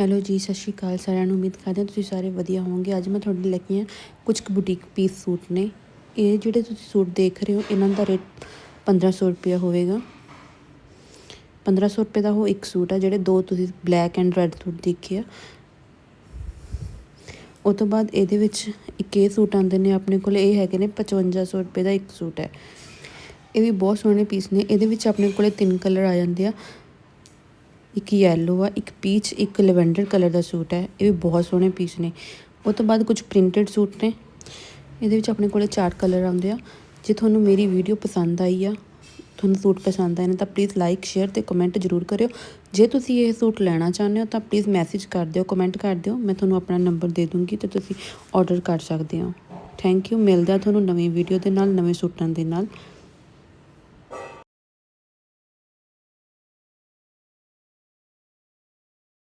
Hello ਜੀ, ਸਤਿ ਸ਼੍ਰੀ ਅਕਾਲ ਸਾਰਿਆਂ ਨੂੰ, ਉਮੀਦ ਕਰਦੇ ਹਾਂ ਤੁਸੀਂ ਸਾਰੇ ਵਧੀਆ ਹੋਵੋਗੇ। ਅੱਜ ਮੈਂ ਤੁਹਾਡੇ ਲਈ ਲੈ ਕੇ ਆਈ ਹਾਂ ਕੁਝ ਕੁ ਬੁਟੀਕ ਪੀਸ ਸੂਟ ਨੇ। ਇਹ ਜਿਹੜੇ ਤੁਸੀਂ ਸੂਟ ਦੇਖ ਰਹੇ ਹੋ, ਇਹਨਾਂ ਦਾ ਰੇਟ 1500 ਰੁਪਇਆ ਹੋਵੇਗਾ। 1500 ਰੁਪਏ ਦਾ ਉਹ ਇੱਕ ਸੂਟ ਆ, ਜਿਹੜੇ ਦੋ ਤੁਸੀਂ ਬਲੈਕ ਐਂਡ ਰੈੱਡ ਸੂਟ ਦੇਖੇ ਆ। ਉਹ ਤੋਂ ਬਾਅਦ ਇਹਦੇ ਵਿੱਚ ਇੱਕ ਇਹ ਸੂਟ ਆਉਂਦੇ ਨੇ, ਆਪਣੇ ਕੋਲ ਇਹ ਹੈਗੇ ਨੇ 5500 ਰੁਪਏ ਦਾ ਇੱਕ ਸੂਟ ਹੈ। ਇਹ ਵੀ ਬਹੁਤ ਸੋਹਣੇ ਪੀਸ ਨੇ। ਇਹਦੇ ਵਿੱਚ ਆਪਣੇ ਕੋਲੇ ਤਿੰਨ ਕਲਰ ਆ ਜਾਂਦੇ ਆ। ਇੱਕ ਯੈਲੋ ਆ, ਇੱਕ ਪੀਚ ਇੱਕ ਲੈਵੈਂਡਰ ਕਲਰ ਦਾ ਸੂਟ ਹੈ। ਇਹ ਵੀ ਬਹੁਤ ਸੋਹਣੇ ਪੀਸ ਨੇ। ਉਹ ਤੋਂ ਬਾਅਦ ਕੁਝ ਪ੍ਰਿੰਟਡ ਸੂਟ ਨੇ। ਇਹਦੇ ਵਿੱਚ ਆਪਣੇ ਕੋਲੇ ਚਾਰ ਕਲਰ ਆਉਂਦੇ ਆ। ਜੇ ਤੁਹਾਨੂੰ ਮੇਰੀ ਵੀਡੀਓ ਪਸੰਦ ਆਈ ਆ, ਤੁਹਾਨੂੰ ਸੂਟ ਪਸੰਦ ਆਏ ਨੇ, ਤਾਂ ਪਲੀਜ਼ ਲਾਈਕ ਸ਼ੇਅਰ ਤੇ ਕਮੈਂਟ ਜ਼ਰੂਰ ਕਰਿਓ। ਜੇ ਤੁਸੀਂ ਇਹ ਸੂਟ ਲੈਣਾ ਚਾਹੁੰਦੇ ਹੋ, ਤਾਂ ਪਲੀਜ਼ ਮੈਸੇਜ ਕਰ ਦਿਓ ਕਮੈਂਟ ਕਰ ਦਿਓ। ਮੈਂ ਤੁਹਾਨੂੰ ਆਪਣਾ ਨੰਬਰ ਦੇ ਦੂੰਗੀ ਤੇ ਤੁਸੀਂ ਆਰਡਰ ਕਰ ਸਕਦੇ ਹੋ। ਥੈਂਕ ਯੂ ਮਿਲਦਾ ਤੁਹਾਨੂੰ ਨਵੀਂ ਵੀਡੀਓ ਦੇ ਨਾਲ, ਨਵੇਂ ਸੂਟਾਂ ਦੇ ਨਾਲ।